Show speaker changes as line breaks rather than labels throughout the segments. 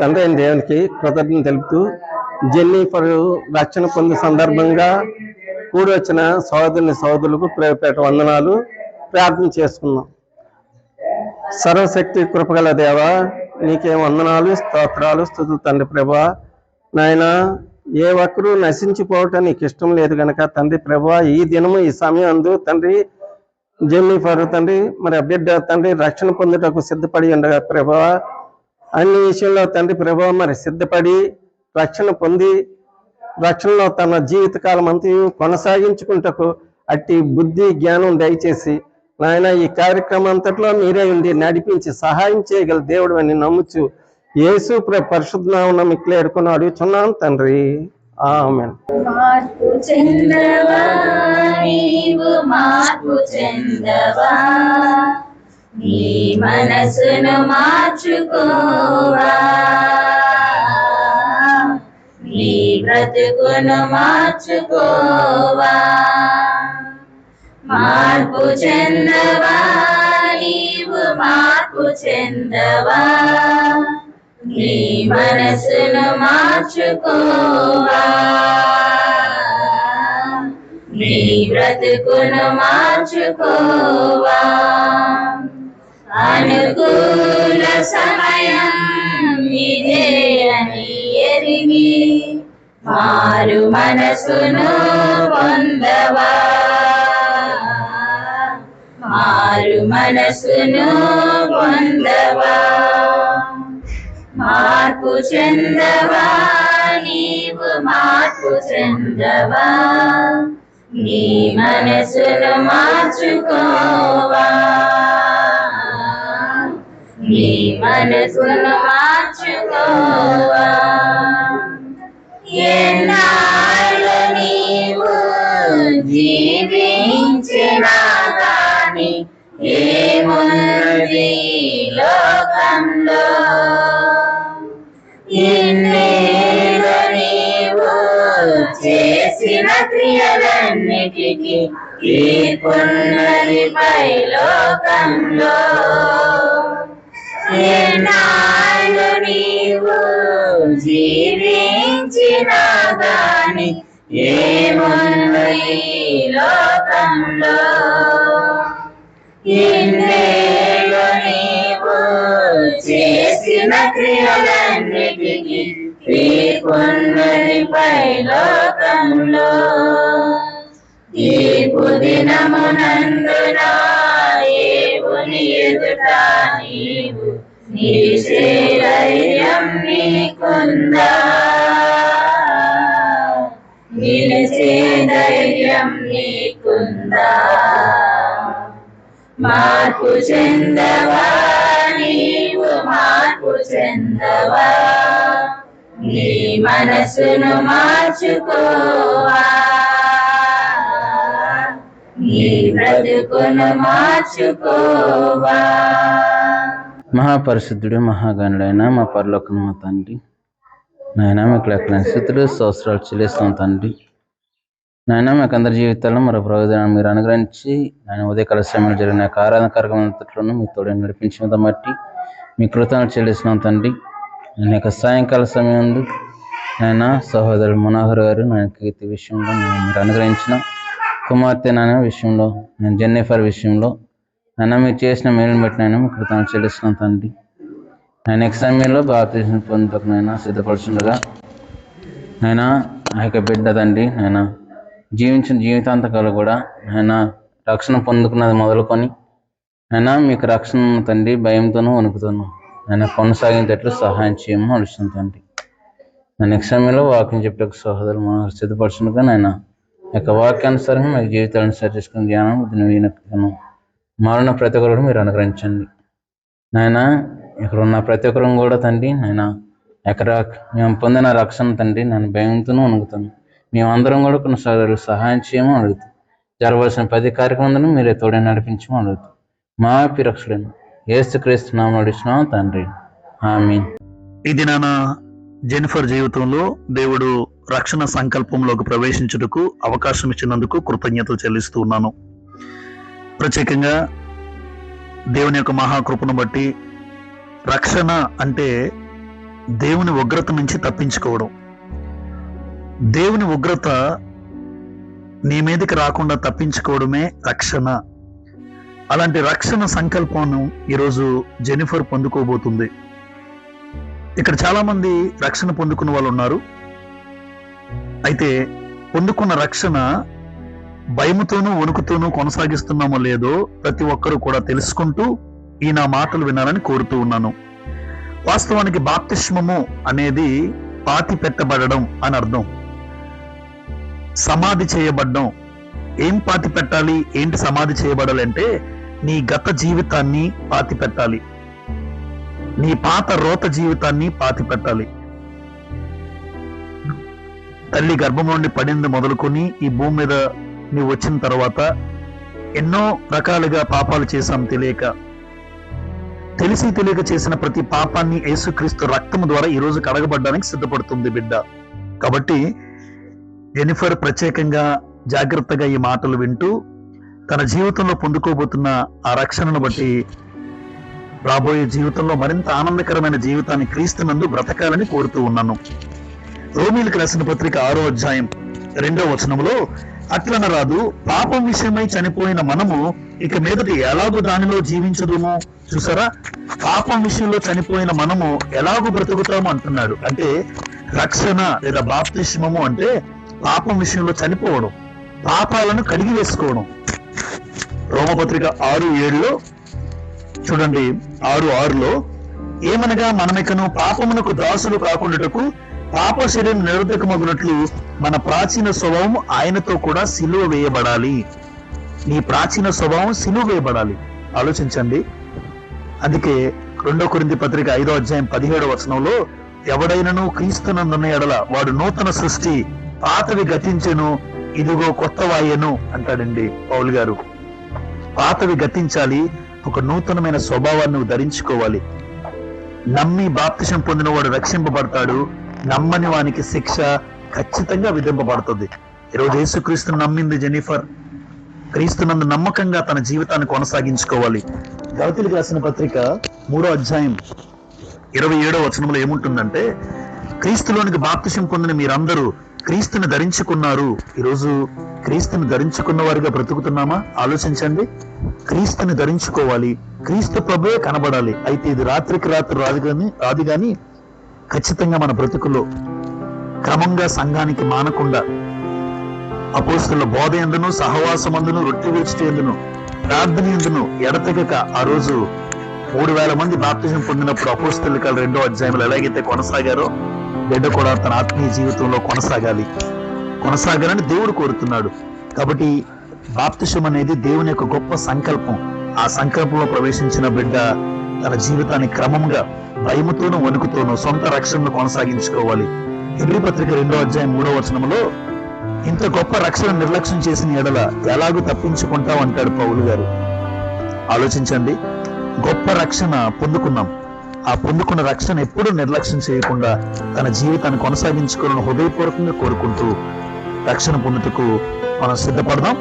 తండ్రి అయిన దేవునికి కృతజ్ఞత తెలుపుతూ జెన్నిఫర్ రక్షణ పొందిన సందర్భంగా కూడి వచ్చిన సోదరుని సోదరులకు ప్రేరపేట వందనాలు. ప్రార్థన చేసుకున్నాం. సర్వశక్తి కృపగల దేవ నీకే వందనాలు స్తోత్రాలు స్థుతులు తండ్రి ప్రభా. నాయన ఏ ఒక్కరూ నశించిపోవటం నీకు ఇష్టం లేదు గనక తండ్రి ప్రభా. ఈ దినము ఈ సమయం అందు తండ్రి జెన్నిఫర్ తండ్రి మరి ఆ బిడ్డ తండ్రి రక్షణ పొందుటకు సిద్ధపడి ఉండగా ప్రభా అన్ని విషయంలో తండ్రి ప్రభావం మరి సిద్ధపడి రక్షణ పొంది రక్షణలో తన జీవితకాలం అంతయు కొనసాగించుకుంటకు అట్టి బుద్ధి జ్ఞానం దయచేసి నాయన ఈ కార్యక్రమం అంతట్లో మీరే ఉండి నడిపించి సహాయం చేయగల దేవుడు అని నమ్ముచు యేసు ప్ర- పరిశుద్ధ నామమున మిక్కిలి అడుగుచున్నాను తండ్రి. ఆమెన్.
మార్పు చెందవా నీవు మార్పు చెందవా? నీ మనసును మార్చుకోవా? నీ బ్రతుకును మార్చుకోవా? మార్పు చెందవా? నీవు మార్పు చెందవా? నీ మనసును మార్చుకోవా? నీ బ్రతుకును మార్చుకోవా? అనుకూల సమయం ఇదే అని ఎరిగి మారు మనసును పొందవా మారు మనసును పొందవా మార్పు చెందవా నీవు మార్పు చెందవా నీ మనసును మార్చుకోవా నీ మనసును మార్చుకోవా. ఎన్నాళ్ళు నీవు జీవించినా గాని ఏముంది లోకంలో? ఇన్నేళ్ళు నీవు చేసిన క్రియలన్నిటికీ తీర్పున్నది పై లోకంలో ఎన్నాళ్ళు నీవు జీవించినా గాని ఏముంది లోకంలో? ఇన్నేళ్ళు నీవు చేసిన క్రియలన్నిటికీ తీర్పున్నది పై లోకంలో? ఈ దినమునందున ఏవుని ఎదుట నీవు నిలిచే ధైర్యం నీకుందా నిలిచే ధైర్యం నీకుందా మార్పు చెందవా నీవు మార్పు చెందవా నీ మనసును మార్చుకోవా. నీ బ్రతుకును మార్చుకోవా.
మహాపరిశుద్ధుడు మహాగణుడైన మా పరలోకను తండ్రి. నాయన మీకు లెక్కలేని స్థితులు సంవత్సరాలు చెల్లిస్తాం తండ్రి. నాయన మీకు అందరి జీవితాల్లో మరో ప్రయోజనాన్ని మీరు అనుగ్రహించి ఆయన ఉదయకాల సమయంలో జరిగిన యొక్క ఆరాధన కార్యక్రమంతట్లోనూ మీ తోడే నడిపించిన బట్టి మీ కృతజ్ఞతలు చెల్లిస్తున్నాం తండ్రి. ఆయన యొక్క సాయంకాల సమయం నాయన సహోదరుడు మనోహర్ గారు నా కీర్తి విషయంలో మీరు అనుగ్రహించిన కుమార్తె నాయన విషయంలో నేను జెన్నిఫర్ విషయంలో ఆయన మీరు చేసిన మేలుని బట్టి నాయన మీకు కృతజ్ఞతలు చెల్లిస్తున్నాను తండ్రి. ఆయన నెక్స్ట్ సమయంలో బాప్తీసం పొందుటకు నైనా ఆయన ఆ యొక్క బిడ్డ తండ్రి ఆయన జీవించిన జీవితాంతకాలు కూడా ఆయన రక్షణ పొందుకున్నది మొదలుకొని ఆయన మీకు రక్షణ తండ్రి భయంతోనూ వణుకుతోనూ ఆయన కొనసాగించేట్లు సహాయం చేయము అడుస్తుంది తండ్రి. నా నెక్స్ట్ సమయంలో వాక్యం చెప్పేకు సహోదరు మనం సిద్ధపడుతుండగా నాయన యొక్క వాక్యానుసారంగా మీకు జీవితాలను సరి చేసుకుని జ్ఞానం బుద్ధిని వీనను మారిన ప్రతి ఒక్కరు మీరు అనుగ్రహించండి. నాయన ఇక్కడ ఉన్న ప్రతి ఒక్కరు కూడా తండ్రి నాయన ఎక్కడ మేము పొందిన రక్షణ తండ్రి నేను భయంతోనూ వణుకుతాను. మేమందరం కూడా కొన్నిసార్లు సహాయం చేయమని అడుగుతాం. జరగవలసిన ప్రతి కార్యక్రమం మీరే తోడే నడిపించమని అడుగుతాం. మా పిరక్షుడైన ఏసు క్రీస్తు నామం నడిచినాం తండ్రి. ఆమె
ఇది నాన్న జెనిఫర్ జీవితంలో దేవుడు రక్షణ సంకల్పంలోకి ప్రవేశించుటకు అవకాశం ఇచ్చినందుకు కృతజ్ఞతలు చెల్లిస్తూ ఉన్నాను. ప్రత్యేకంగా దేవుని యొక్క మహాకృపను బట్టి రక్షణ అంటే దేవుని ఉగ్రత నుంచి తప్పించుకోవడం. దేవుని ఉగ్రత నీ మీదకి రాకుండా తప్పించుకోవడమే రక్షణ. అలాంటి రక్షణ సంకల్పం ఈరోజు జెనిఫర్ పొందుకోబోతుంది. ఇక్కడ చాలామంది రక్షణ పొందుకున్న వాళ్ళు ఉన్నారు. అయితే పొందుకున్న రక్షణ భయముతోనూ వణుకుతోనూ కొనసాగిస్తున్నామో లేదో ప్రతి ఒక్కరూ కూడా తెలుసుకుంటూ ఈ నా మాటలు వినాలని కోరుతూ ఉన్నాను. వాస్తవానికి బాప్తిష్మము అనేది పాతి పెట్టబడడం అని అర్థం. సమాధి చేయబడ్డం. ఏం పాతి పెట్టాలి? ఏంటి సమాధి చేయబడాలంటే నీ గత జీవితాన్ని పాతి పెట్టాలి. నీ పాత రోత జీవితాన్ని పాతి పెట్టాలి. తల్లి గర్భం నుండి పడింది మొదలుకొని ఈ భూమి మీద నువ్వు వచ్చిన తర్వాత ఎన్నో రకాలుగా పాపాలు చేశాం తెలియక తెలిసి తెలియక చేసిన ప్రతి పాపాన్ని యేసుక్రీస్తు రక్తము ద్వారా ఈ రోజు కడగబడ్డానికి సిద్ధపడుతుంది బిడ్డ. కాబట్టి జెనిఫర్ ప్రత్యేకంగా జాగ్రత్తగా ఈ మాటలు వింటూ తన జీవితంలో పొందుకోబోతున్న ఆ రక్షణను బట్టి రాబోయే జీవితంలో మరింత ఆనందకరమైన జీవితాన్ని క్రీస్తునందు బ్రతకాలని కోరుతూ ఉన్నాను. రోమిలకు రాసిన పత్రిక ఆరో అధ్యాయం రెండో వచనంలో అట్లన రాదు పాపం విషయమై చనిపోయిన మనము ఇక మీదట ఎలాగో దానిలో జీవించదుము? చూసారా? పాపం విషయంలో చనిపోయిన మనము ఎలాగో బ్రతుకుతాము అంటున్నాడు. అంటే రక్షణ లేదా బాప్తిష్మము అంటే పాపం విషయంలో చనిపోవడం పాపాలను కడిగి వేసుకోవడం. రోమపత్రిక ఆరు ఏడులో చూడండి ఆరు ఆరులో ఏమనగా మనమికను పాపమునకు దాసులు కాకుండాటకు పాప శరీరం నిరర్ధకమగునట్లు మన ప్రాచీన స్వభావం ఆయనతో కూడా సిలువ వేయబడాలి. నీ ప్రాచీన స్వభావం సిలువ వేయబడాలి. ఆలోచించండి. అందుకే రెండో కొరింది పత్రిక ఐదో అధ్యాయం పదిహేడో వచనంలో ఎవడైనను క్రీస్తునందున్న ఎడల వాడు నూతన సృష్టి పాతవి గతించెను ఇదిగో కొత్త వాయను అంటాడండి పౌల్ గారు. పాతవి గతించాలి ఒక నూతనమైన స్వభావాన్ని ధరించుకోవాలి. నమ్మి బాప్తిషం పొందిన వాడు రక్షింపబడతాడు నమ్మని వానికి శిక్ష ఖచ్చితంగా విధింపబడుతుంది. ఈరోజు యేసుక్రీస్తును నమ్మింది జెనిఫర్ క్రీస్తునందు నమ్మకంగా తన జీవితాన్ని కొనసాగించుకోవాలి. గవతికి రాసిన పత్రిక మూడో అధ్యాయం ఇరవై ఏడో వచనంలో ఏముంటుందంటే క్రీస్తులోనికి బాప్తిషం పొందిన మీరందరూ క్రీస్తుని ధరించుకున్నారు. ఈరోజు క్రీస్తుని ధరించుకున్న వారిగా బ్రతుకుతున్నామా? ఆలోచించండి. క్రీస్తుని ధరించుకోవాలి. క్రీస్తు ప్రభువే కనబడాలి. అయితే ఇది రాత్రికి రాత్రి రాదు కానీ రాదు కానీ ఖచ్చితంగా మన బ్రతుకులో క్రమంగా సంఘానికి మానకుండా అపోస్తుల బోధ ఎందును సహవాసమందును రొట్టె విడిచిట ఎందును ప్రార్థన ఎందును ఎడతెగక ఆ రోజు మూడు వేల మంది బాప్తిజం పొందినప్పుడు అపోస్తుల రెండో అధ్యాయంలో ఎలాగైతే కొనసాగారో బిడ్డ కూడా తన ఆత్మీయ జీవితంలో కొనసాగాలి. కొనసాగాలని దేవుడు కోరుతున్నాడు. కాబట్టి బాప్తిషం అనేది దేవుని యొక్క గొప్ప సంకల్పం. ఆ సంకల్పంలో ప్రవేశించిన బిడ్డ తన జీవితాన్ని క్రమంగా భయముతోనూ వణుకుతోనూ సొంత రక్షణను కొనసాగించుకోవాలి. హెబ్రి పత్రిక రెండో అధ్యాయం మూడో వచనంలో ఇంత గొప్ప రక్షణ నిర్లక్ష్యం చేసిన ఎడల ఎలాగూ తప్పించుకుంటాం అంటాడు పౌలు గారు. ఆలోచించండి గొప్ప రక్షణ పొందుకున్నాం. ఆ పొందుకున్న రక్షణ ఎప్పుడూ నిర్లక్ష్యం చేయకుండా తన జీవితాన్ని కొనసాగించుకోవాలని హృదయపూర్వకంగా కోరుకుంటూ రక్షణ పొందుటకు మనం సిద్ధపడదాం.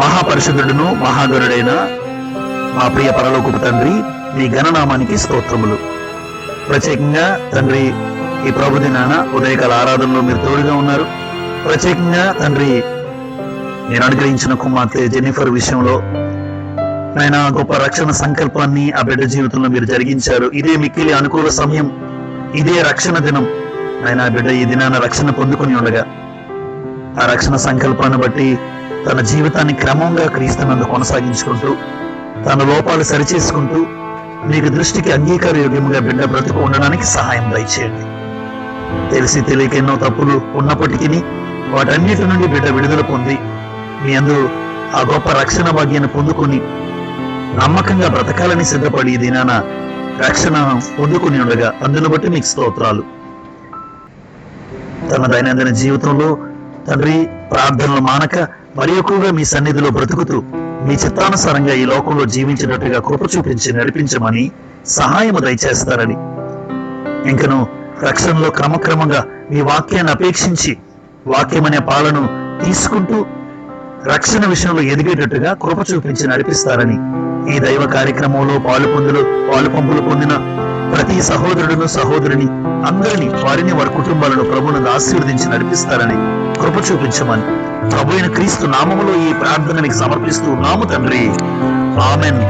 మహాపరిశుద్ధుడును మహాగరుడైన మా ప్రియ పరలోకపు తండ్రి మీ ఘననామానికి స్తోత్రములు. ప్రత్యేకంగా తండ్రి ఈ ప్రభుదినాన ఉదయకాల ఆరాధనలో మీరు తోడుగా ఉన్నారు. ప్రత్యేకంగా తండ్రి నేను అనుగ్రహించిన కుమార్తె జెన్నిఫర్ విషయంలో ఆయన గొప్ప రక్షణ సంకల్పాన్ని ఆ బిడ్డ జీవితంలో మీరు జరిగించారు. ఇదే మిక్కిలి అనుకూల సమయం ఇదే రక్షణ దినం. ఆయన బిడ్డ ఈ దినాన రక్షణ పొందుకొని ఉండగా ఆ రక్షణ సంకల్పాన్ని బట్టి తన జీవితాన్ని క్రమంగా క్రీస్తునందు కొనసాగించుకుంటూ తన లోపాలు సరిచేసుకుంటూ మీకు దృష్టికి అంగీకార యోగ్యముగా బిడ్డ బ్రతుకు ఉండడానికి సహాయం దయచేయండి. తెలిసి తెలియక ఎన్నో తప్పులు ఉన్నప్పటికీ వాటన్నిటి నుండి బిడ్డ విడుదల పొంది మీ అందు ఆ గొప్ప రక్షణ భాగ్యాన్ని పొందుకుని నమ్మకంగా బ్రతకాలని సిద్ధపడి దినాన రక్షణ పొందుకుని ఉండగా అందును బట్టి మీకు స్తోత్రాలు. తన దైనందిన జీవితంలో తండ్రి ప్రార్థనలు మానక మరి ఎక్కువగా మీ సన్నిధిలో బ్రతుకుతూ మీ చిత్తానుసారంగా ఈ లోకంలో జీవించినట్టుగా కృప చూపించి నడిపించమని సహాయము దయచేస్తారని. ఇంకను రక్షణలో క్రమక్రమంగా మీ వాక్యాన్ని అపేక్షించి వాక్యమనే పాలను తీసుకుంటూ రక్షణ విషయంలో ఎదిగేటట్టుగా కృప చూపించి నడిపిస్తారని ఈ దైవ కార్యక్రమంలో పాలు పొందులు పాలు పంపులు పొందిన ప్రతి సహోదరుడును సహోదరుని అందరినీ వారిని వారి కుటుంబాలను ప్రభువును ఆశీర్వదించి నడిపిస్తారని కృప చూపించమని ప్రభు అయిన క్రీస్తు నామములో ఈ ప్రార్థనని సమర్పిస్తూ నాము తండ్రి. ఆమెన్.